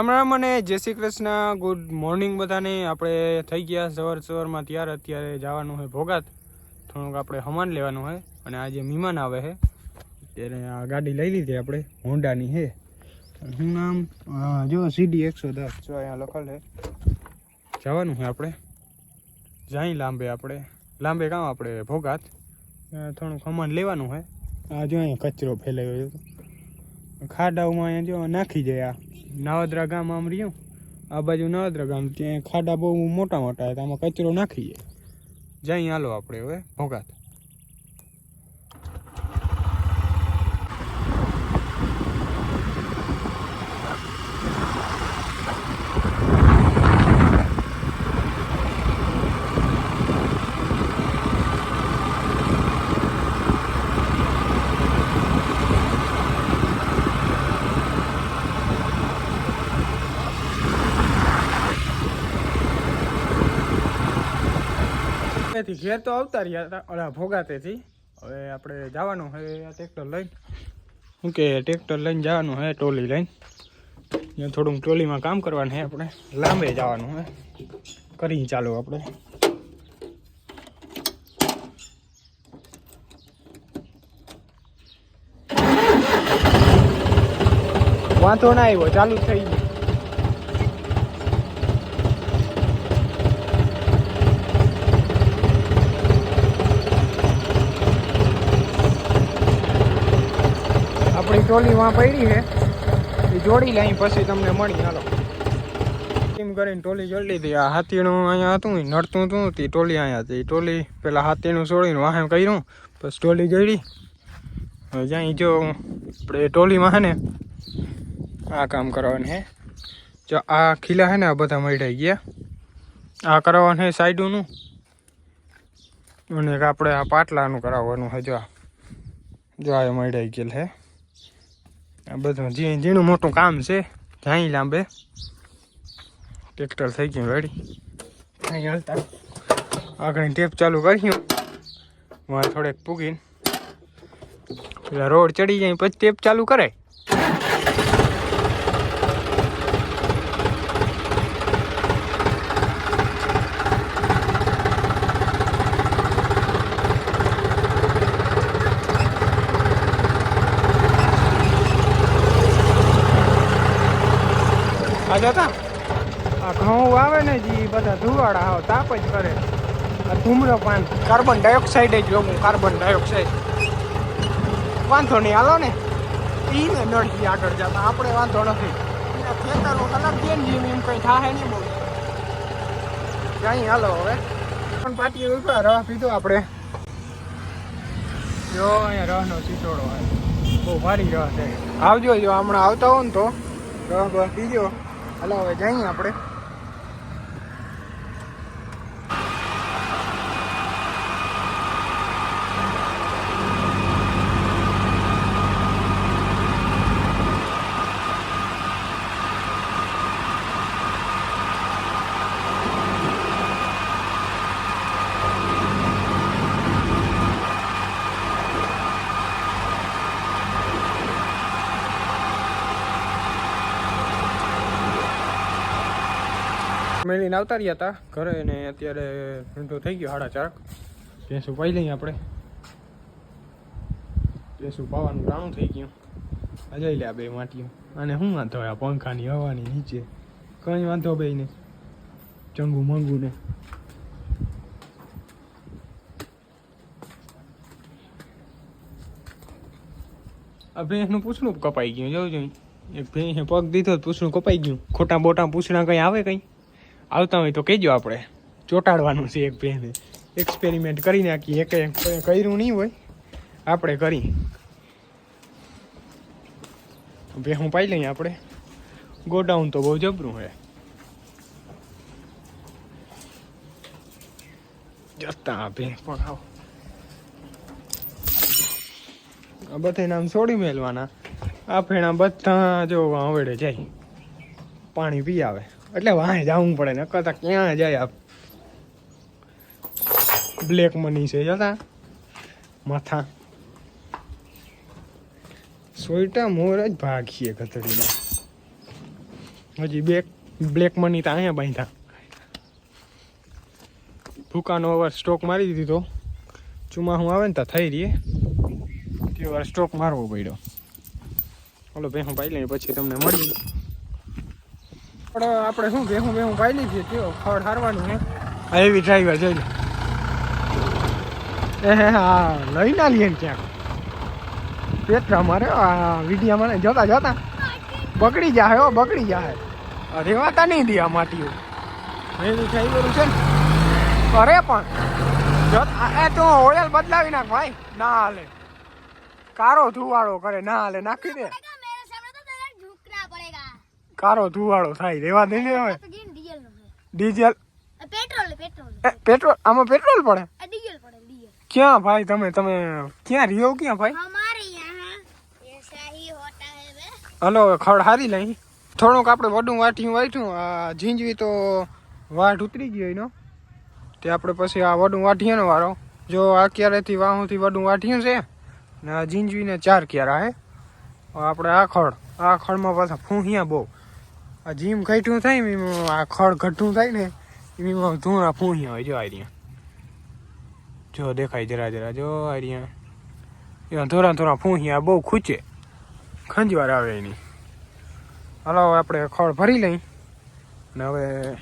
હમણાં મને જય શ્રી કૃષ્ણ ગુડ મોર્નિંગ બધાને. આપણે થઈ ગયા સવાર સવારમાં ત્યાર. અત્યારે જવાનું હોય ભોગાત. થોડુંક આપણે હમાન લેવાનું હોય. અને આજે મહેમાન આવે છે ત્યારે આ ગાડી લઈ લીધી આપણે, હોન્ડાની છે શું નામ જો સીડી એકસો દસ. જો અહીંયા લખેલ છે જવાનું છે આપણે. જાય લાંબે આપણે. લાંબે કામ આપણે ભોગાત. થોડુંક હમાન લેવાનું હોય આ અહીંયા કચરો ફેલાયો છે. ખાડાઓમાં જો નાખી જાય આ. નાવદરા ગામ આમ રહ્યું. આ બાજુ નાવદરા ગામ ત્યાં ખાડા બહુ મોટા મોટા હતા આમાં કચરો નાખી જાય. જઈ હાલો આપણે હવે ભોગાત. ઘેર તો આવતા રહ્યા હતા ભોગાતેથી. હવે આપણે જવાનું હવે આ ટ્રેક્ટર લઈને. શું કે ટ્રેક્ટર લઈને જવાનું હે ટોલી લઈને. ત્યાં થોડુંક ટોલીમાં કામ કરવાનું હે આપણે. લાંબે જવાનું હે કરી ચાલો આપણે. વાંધો ના આવ્યો, ચાલુ થઈ ગયું આપણી ટોલી વાં પડી છે. એ જોડી લઈ પછી તમને મળી, હાલો. એમ કરીને ટોલી જોડી લીધી. આ હાથીનું અહીંયા હતું નડતું હતું, તે ટોલી અહીંયા હતી. ટોલી પેલા હાથીનું છોડીને વાહન કર્યું, પછી ટોલી હવે જ્યાં જો, આપણે ટોલીમાં હે ને, આ કામ કરવાનું હે. જો આ ખીલા હે ને, આ બધા મળી ગયા. આ કરાવવાનું હે સાઈડનું. અને આપણે આ પાટલાનું કરાવવાનું હે આ. જો આ મળાઈ ગયેલ હે. આ બધું ઝીણું મોટું કામ છે. ત્યાં લાંબે ટ્રેક્ટર થઈ ગયું રેડી. અહીં હલતા. આગળ ટેપ ચાલુ કર્યું વાં થોડેક પૂગીને. પેલા રોડ ચડી જાય પછી ટેપ ચાલુ કરાય. જતા આ ઘઉં આવે ને જે બધા ધુવાડા આવે તાપ જ કરે. આ ધૂમ્રપાન કાર્બન ડાયોક્સાઇડ જ લોગું કાર્બન ડાયોક્સાઇડ. વાંધો નહીં હાલો ને. એ ને નળથી આગળ જતા આપણે વાંધો નથી. ખેતરો અલગ જેમ જેમ એમ કંઈ થાય નહીં બહુ ક્યાંય હાલો હવે. પણ પાટી ઊભા રહ પીધો આપણે. જો અહીંયા રહનો ચીચોડો બહુ ભારી રહ છે. આવજો જો હમણાં આવતા હો ને તો. રહ બસ પીજો. હાલો હવે જઈએ આપણે. મેળીને આવતા રહ્યા હતા ઘરે ને અત્યારે ધંધો થઈ ગયો સાડા ચાર ભેંસું પાઈ લઈએ આપણે. ભેંસું પાવાનું રાણું થઈ ગયું. અજય લે બે માટીઓ અને શું વાંધો આ પંખાની હવાની નીચે. કંઈ વાંધો બે ને ચંગુ મંગુ ને. આ ભેંસનું પૂછડું કપાઈ ગયું. જોવું જોઈએ એક ભેંસે પગ દીધો તો પૂછડું કપાઈ ગયું. ખોટા બોટા પૂછડા કંઈ આવે કંઈ? આવતા હોય તો કહેજો આપણે. ચોંટાડવાનું છે એક ભેંને એક્સપેરિમેન્ટ કરી નાખીએ. એક કર્યું નહીં હોય. આપણે કરી. ભેહું પાઈ લઈએ આપણે. ગોડાઉન તો બહુ જબરું હે. જતા ભેં પણ આવો. આ બધા નામ છોડી મેલવાના. આ ફેણા બધા જો આવડે જાય. પાણી પી આવે. એટલે વાંય જવું પડે ને કદાચ ક્યાં જાય આપ બ્લેક મની છે, જતા? માથા. સોયટા મોર જ ભાગીએ ગધડીમાં હજી બે બ્લેક મની તો અહીંયા બાંધ્યા. ભૂકાનો અવાર સ્ટોક મારી દીધો ચુમા હું આવે ને તો થઈ રહીએ. તે વાર સ્ટોક મારવો પડ્યો. ઓલો ભેહું પાઈ લઈએ પછી તમને મળી પણ આપણે શું ભેહું ભેહું પાયલી છે, કેવો ખડ હારવાનું, હે? એવી ડ્રાઈવર જોઈ લે એ, હા લઈ ના લઈએ ક્યાંક. પેટ્રા મારે, આ વિડીયા મને જોતા જોતા. બગડી જાય, હો, બગડી જાય. રેવાતા નહીં દે આ માટીઓ. એવી ડ્રાઈવર છે ને. અરે પણ, જો એ તું ઓયલ બદલાવી નાખ, ભાઈ. ના હાલે. કારો ધુવાળો કરે, ના હાલે, નાખી દે. કારો ધુવાળો થાય રેવા દે ને હવે. ડીઝલ. Petrol petrol? આમાં પેટ્રોલ પડે? ક્યાં ભાઈ તમે તમે ક્યાં રહ્યો ક્યાં ભાઈ? હલો ખડ હારી લઈ. થોડુંક આપણે વડું વાટ્યું વાટ્યું આ ઝીંજવી તો વાટ ઉતરી ગયો એનો તે આપણે પછી આ વડું વાટીએનો વારો. જો આ અત્યારેથી વાહુંથી વડું વાટ્યું છે? ને આ ઝીંજવીને ચાર ક્યારે હે. આપણે આ ખડ આ ખડમાં પાછા ફૂંહિયા બહુ. આ જીમ ઘટ્યું થાય ને એમાં આ ખડ ઘટ્યું થાય ને, એમાં ધૂણા ફૂંહિયા હોય, જો આ રહ્યા જો દેખાય જરા જરા, જો આ રહ્યા એમાં ધોરા થોડા ફૂંહિયા બહુ ખૂચે. ખંજવાર આવે એની. હાલો આપણે ખડ ભરી લઈ. અને હવે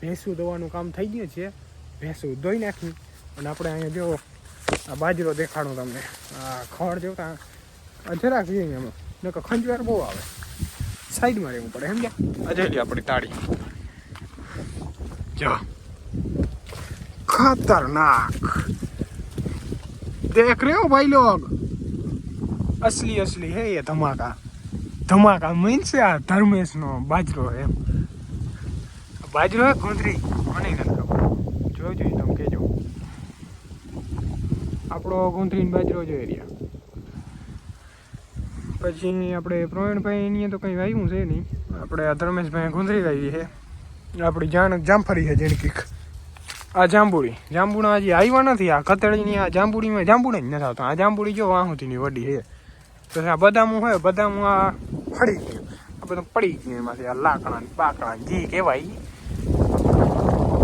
ભેંસું દવાનું કામ થઈ ગયું છે. ભેંસું ધોઈ નાખી. અને આપણે અહીંયા જો આ બાજરો દેખાડું તમને. આ ખડ જોતા જરાક જઈએ એમાં. નકર ખંજવાર બહુ આવે. સાઈડમાં રહેવું પડે સમજ્યા અજયલી આપણી તાળી. જો. ખતરનાક. દેખ રહ્યો ભાઈ લોગ. અસલી અસલી હે એ ધમાકા. ધમાકા મીન્સ આ ધર્મેશ નો બાજરો એમ. બાજરો હે ખોંદરી. મને નથી ખબર. જોઈ ઈ તમે કેજો આપણો ગુંદરીનો બાજરો જોઈ રહ્યા. પછી આપણે પ્રવીણભાઈ એની તો કંઈ વાવ્યું છે નહીં. આપણે આ ધર્મેશભાઈ ગુંદરી વાવી છે. આપણી જાણ જામફળી છે જેણકીક આ જાંબુડી. જાંબુડા હજી આવ્યા નથી. આ કતળીની આ જાંબુડીમાં જાંબુડા જ નથી આવતા. આ જાંબુડી જો વાહુથીની વડી છે. તો આ બદામું હોય, બદામું આ ફળી ગયું. આ બધું પડી ગયું એમાંથી. આ લાકડા બાકડા જી કહેવાય.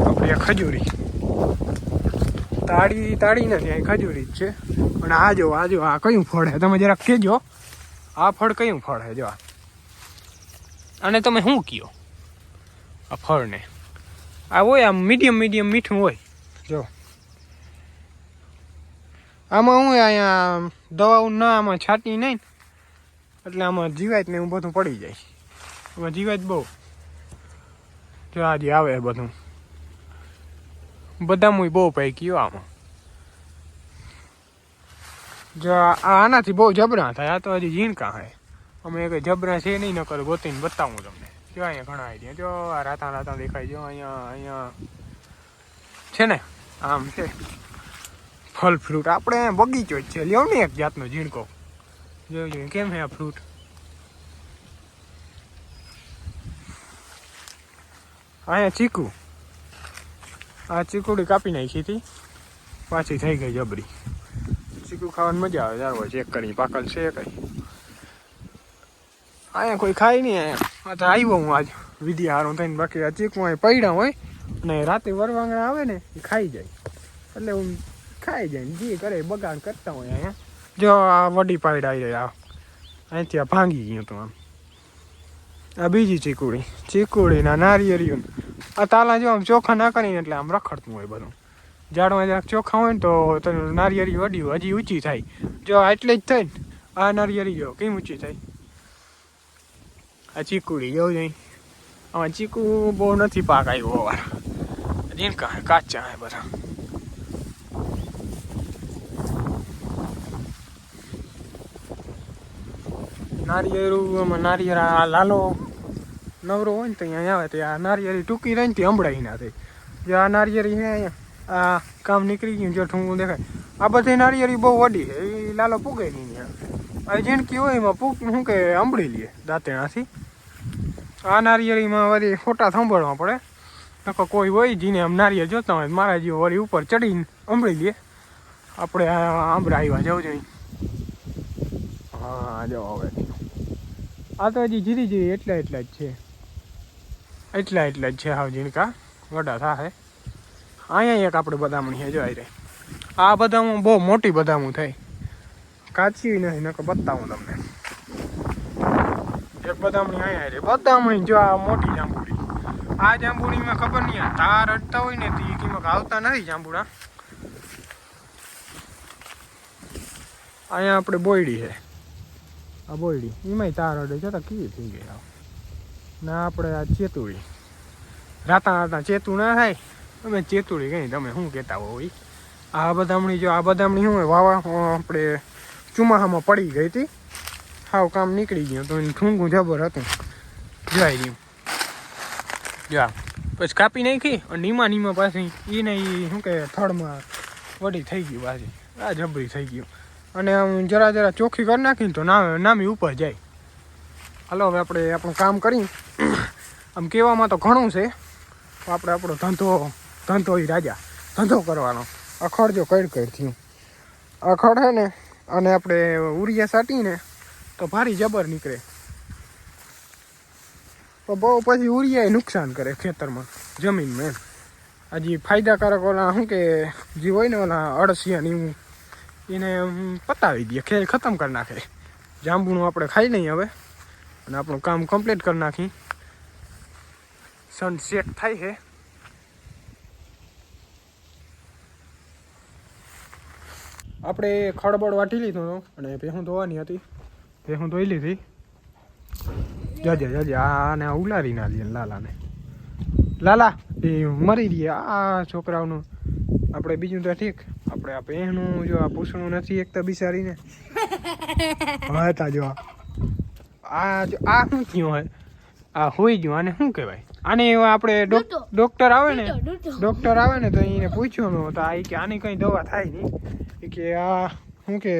આપણી ખજૂરી. તાળી તાળી નથી અહીં ખજૂરી જ છે. પણ આ જો આ જો, આ કયું ફળ છે? તમે જરાક કહેજો. આ ફળ કયું ફળ છે જો અને તમે શું કયો? આ ફળને. આ હોય આમ મીડિયમ મીડિયમ મીઠું હોય. જો. આમાં હું અહીંયા દવાઓ ના આમાં છાંટી નહીં. એટલે આમાં જીવાત ને એવું બધું પડી જાય. આમાં જીવાત બહુ. જો આજે આવે બધું. બધામાં બહુ પૈકી આમાં. જો આનાથી બહુ જબરા થાય. આ તો હજી ઝીણકા હે. અમે એક જબરા છે નહીં, નકર ગોતીને બતાવું તમને. જો અહીંયા ઘણા આઈડિયા જો આ રાતા રાતા દેખાય. જો અહીંયા અહીંયા છે ને, આમ છે. ફળ ફ્રૂટ આપણે બગીચો જ છે. લ્યો ને એક જાતનો ઝીણકો. જોયું કેમ હે આ ફ્રૂટ અહીંયા ચીકુ. આ ચીકુડી કાપી નાખી હતી. પાછી થઈ ગઈ જબરી. ચીકુ ખાવાની મજા આવે. ચાર ચેક કરી પાકલ છે કઈ અહીંયા કોઈ ખાય નહીં અહીંયા. હું આજ. વિધિ હારું થઈને બાકી આ ચીકુ પડ્યા હોય અને રાતે વરવાંગણા આવે ને એ ખાઈ જાય. એટલે હું ખાઈ જાય ને જે કરે બગાડ કરતા હોય અહીંયા. જો આ વડી પાડ આવી રહ્યા અહીંથી આ ભાંગી ગયું હતું આમ. આ બીજી ચીકુડી. ચીકુડીના નારિયેળિયું આ તાલા જો આમ ચોખા ના કરીને એટલે આમ રખડતું હોય બધું. ઝાડમાં જરાક ચોખા હોય ને તો નારિયેરી નારિયેળી વડી હજી ઊંચી થાય. જો એટલે જ થાય ને, આ નારિયેળી જો કેમ ઊંચી થાય? આ ચીકુડી જેવું જઈ આમાં ચીકુ બહુ નથી પાક આવ્યો વાર જીનકા કાચા બધા. નારિયેળું, આમાં નારિયેળ, આ લાલો નવરો હોય ને તો અહીંયા આવે તો આ નારિયેળી ટૂંકી રહી ને તે હંભળાઈ ના થઈ જે આ નારિયેરી છે અહીંયા આ કામ નીકળી ગયું, જો ઠુંગું દેખાય. આ બધી નારિયેળી બહુ વડી છે, એ લાલો પૂગે નહીં આ જીણકી હોય એમાં પૂક શું કે આંબળી લે દાંતેણાથી. આ નારિયેળીમાં વળી ફોટા સાંભળવા પડે. નકો કોઈ હોય જીને આમ નારિયેળ જોતા હોય, મારા જેવો વળી ઉપર ચડીને આંબળી લે. આપણે આંબળા આવ્યા જવું જોઈએ હા, જો હવે. આ તો હજી જીરી જીરી એટલા એટલા જ છે. એટલા એટલા જ છે હાવ ઝીણકા. વડા થાહે. અહીંયા એક આપણે બદામણી છે જોઈ રહી આ બદામું બહુ મોટી બદામું થાય. કાચી નથી, નકર બતાવું તમને. એક બદામણી અહીંયા રે. બદામણી જો આ મોટી જાંબુડી. આ જાંબુડીમાં ખબર નહીં, આ તાર અડતા હોય ને તો એ કિંમત આવતા નથી જાંબુડા. અહીંયા આપણે બોયડી છે. આ બોયડી. એમાંય તાર અડે જતા કેવી થઈ ગઈ ના, આપણે આ ચેતુડી. રાતા રાતા ચેતું ના થાય. તમે ચેતુડી કઈ તમે શું કહેતા હોય આ બદામણી જો આ બદામણી શું વાવા આપણે ચુમાહામાં પડી ગઈ હતી. હાવ કામ નીકળી ગયું તો ઠૂંગું જબર હતું. જાય રહ્યું જા પછી કાપી નાખી અને નીમા નીમા પાછી એને શું કે થડમાં વડી થઈ ગયું પાછી. આ જબરી થઈ ગયું. અને આમ જરા જરા ચોખ્ખી કરી નાખીને તો ના, નામી ઉપર જાય. હાલો, હવે આપણે આપણું કામ કરી આમ કહેવામાં તો ઘણું છે. આપણે આપણો ધંધો ધંધો એ રાજા, ધંધો કરવાનો. અખડ જો કઈ કઈ થયું. અખડ હે ને, અને આપણે ઉરિયા સાટીને તો ભારી જબર નીકળે. તો બહુ પછી ઉરિયા નુકસાન કરે ખેતરમાં, જમીનમાં એમ. હજી ફાયદાકારક ઓલા શું કે, જે હોય ને ઓલા અળસિયા એવું, એને પતાવી દઈએ ખેલ ખતમ કરી નાખે. જાંબુનું આપણે ખાઈ લઈએ હવે, અને આપણું કામ કમ્પ્લીટ કરી નાખી સનસેટ થાય છે આપણે ખડબડ વાટી લીધો હતો અને ભેહું ધોવાની હતી. ભેહું ધોઈ લીધી. જજે જજે, આને ઉલારી ના લઈએ લાલાને. લાલા, એ મરી રહ્યા આ છોકરાઓનું. આપણે બીજું તો ઠીક. આપણે આ પહેણું જો આ પૂછણું નથી એક તો બિચારીને. હા, તા જો આ. આ શું થયું હોય? આ હોઈ ગયું, આને શું કહેવાય? આને આપણે ડોક્ટર આવે ને. ડોક્ટર આવે ને તો એને પૂછ્યું તો આ કે આની કંઈ દવા થાય નહીં. કે આ શું કે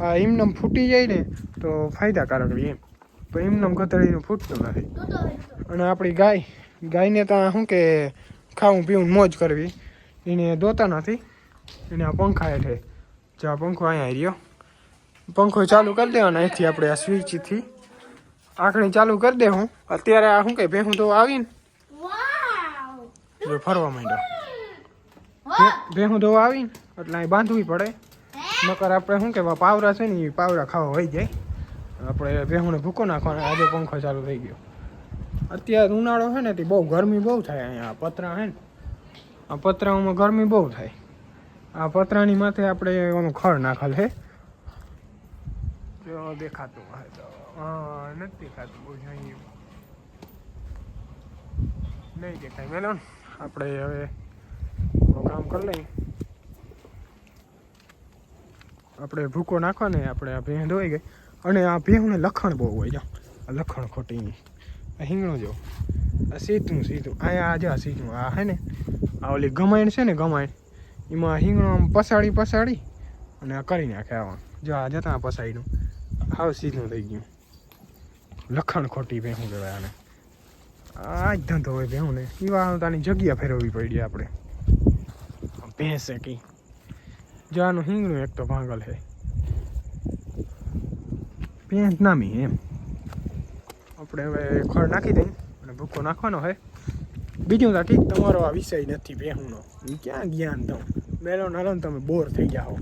આ એમનેમ ફૂટી જાય ને તો ફાયદાકારક રહે એમ. પણ એમનેમ ગતળીનું ફૂટતું નથી. અને આપણી ગાય ગાયને તો શું કે ખાવું પીવું મોજ કરવી. એને દોતા નથી. એને આ પંખા હેઠે જો આ પંખો અહીંયા રહ્યો. પંખો ચાલુ કરી દેવાનો અહીંથી આપણે આ સ્વિચથી આંખણી ચાલુ કરી દે હું. અત્યારે આ શું કે ભેહું તો આવીને જો ફરવા માંડ્યો. ભેહું તો આવીને એટલે અહીં બાંધવી પડે. નકર આપણે શું કહેવાય પાવરા છે ને એ પાવરા ખાવા હોય જાય. આપણે ભેહુંને ભૂકો નાખવાનો આજે પંખો ચાલુ થઈ ગયો. અત્યારે ઉનાળો છે ને તે બહુ ગરમી બહુ થાય અહીંયા પતરા છે ને. આ પતરાઓમાં ગરમી બહુ થાય. આ પતરાની માથે આપણે એનું ખડ નાખેલ છે. દેખાતું હોય તો. નથી દેખાતું બહુ જોઈએ. નહીં દેખાય ને. આપણે હવે કામ કરી લઈએ. આપણે ભૂકો નાખો ને આપણે આ ભેં ધોઈ ગઈ. અને આ ભેહુંને લખણ બહુ હોય, જો. આ લખણ ખોટી. આ હિંગણો જો. આ સીધું સીધું. અહીંયા આજે આ સીધું. આ હે ને, આ ઓલી ગમાયણ છે ને ગમાયણ એમાં હિંગણો આમ પસાડી પસાડી અને આ કરી નાખે આવા. જો, આ જતા પસાડીનું હાવ સીધું થઈ ગયું. લખણ ખોટી ભેહું કહેવાય આને? આ જ ધંધો હોય ભેહુંને એવા તાની જગ્યા ફેરવવી પડી આપણે. ભેંસે કી જો આનું હિંગણું એક તો ભાંગલ છે ભેંસ નામી એમ. આપણે હવે ખોળ નાખી દઈએ અને ભૂકો નાખવાનો હોય બીજું તો ઠીક, તમારો આ વિષય નથી ભેહુંનો ક્યાં જ્ઞાન દઉં? મેલો નાલો તમે બોર થઈ ગયા હો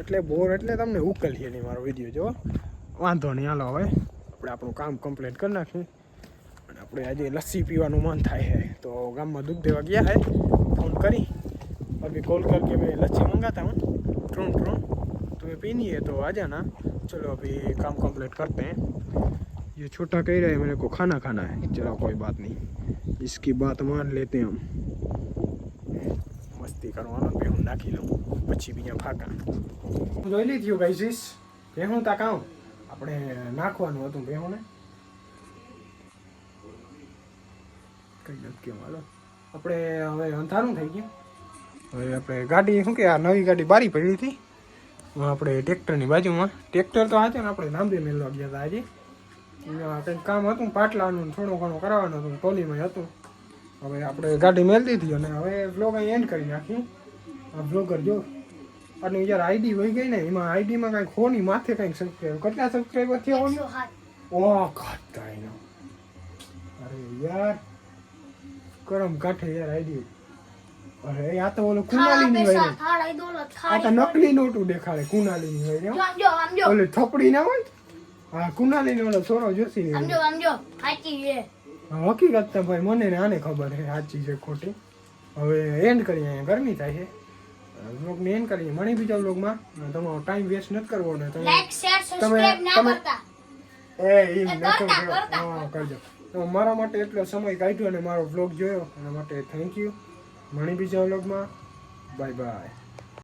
એટલે બોર એટલે તમને ઉકેલીએ નહીં મારો વીડિયો, જો. વાંધો નહીં, હાલો હવે. આપણે આપણું કામ કમ્પ્લીટ કરી નાખીએ અને આપણે આજે લસ્સી પીવાનું મન થાય છે તો ગામમાં દૂધ દેવા ગયા है फोन करी अभी कॉल करके मैं लच्छी मंगाता हूँ ट्रून ट्रून तुम्हें पीनी है तो आ जाना चलो अभी काम कंप्लीट करते हैं ये छोटा कह रहा है मेरे को खाना खाना है चलो कोई बात नहीं इसकी बात मान लेते हम મસ્તી કરવાનો બે હું નાખી લઉં પછી બીજા ફાકા જોઈ લીધું ગાઈસીસ ભેહું તા કાઉં આપણે નાખવાનું હતું ભેહોને કઈ નથી કેવું હાલો. આપણે હવે અંધારું થઈ ગયું. હવે આપણે ગાડી, શું કે આ નવી ગાડી બારી પડી હતી. આપણે ટ્રેક્ટરની બાજુમાં. ટ્રેક્ટર તો આજે ને આપણે લાંબી મેળવા ગયા હતા આજે. કંઈક કામ હતું, પાટલાનું થોડું ઘણું કરાવવાનું હતું, ટોલીમાં હતું. હવે આપણે ગાડી મેળ દીધી અને હવે બ્લોગ અહીં એન્ડ કરી નાખ્યું આ બ્લોગર જો અને યાર આઈડી વહી ગઈ ને એમાં આઈડીમાં કાંઈ ખોની માથે કાંઈક સબસ્ક્રાઈબ કેટલા સબસ્ક્રાઈબર થયા હોય. ઓ ગોડ કાંઈ અરે યાર કરમ કાઠે યાર આઈડી અરે આ તો ઓલો કુનાલીની હોય. ને. દોલો આ તો નકલી નોટું દેખાડે કુનાલીની હોય ને. જો ઓલી થપડી ના હોય હા કુનાલીની ઓલો સોરો જોશી સમજો આમ સાચી છે. હા, હકીકત તો ભાઈ મને ને આને ખબર છે સાચી છે ખોટી. હવે એન્ડ કરીએ અહીંયા ગરમી થાય છે. બ્લોગને એન્ડ કરીએ. મળી બીજા બ્લોગમાં તમારો ટાઈમ વેસ્ટ નથી કરવો ને તમે લાઈક શેર સબસ્ક્રાઇબ ના તમે- કરતા. એ એમ નતો. હા કરજો. તો મારા માટે એટલો સમય કાઢ્યો અને મારો વ્લોગ જોયો. એના માટે થેન્ક યુ મણી બીજા વ્લોગમાં બાય બાય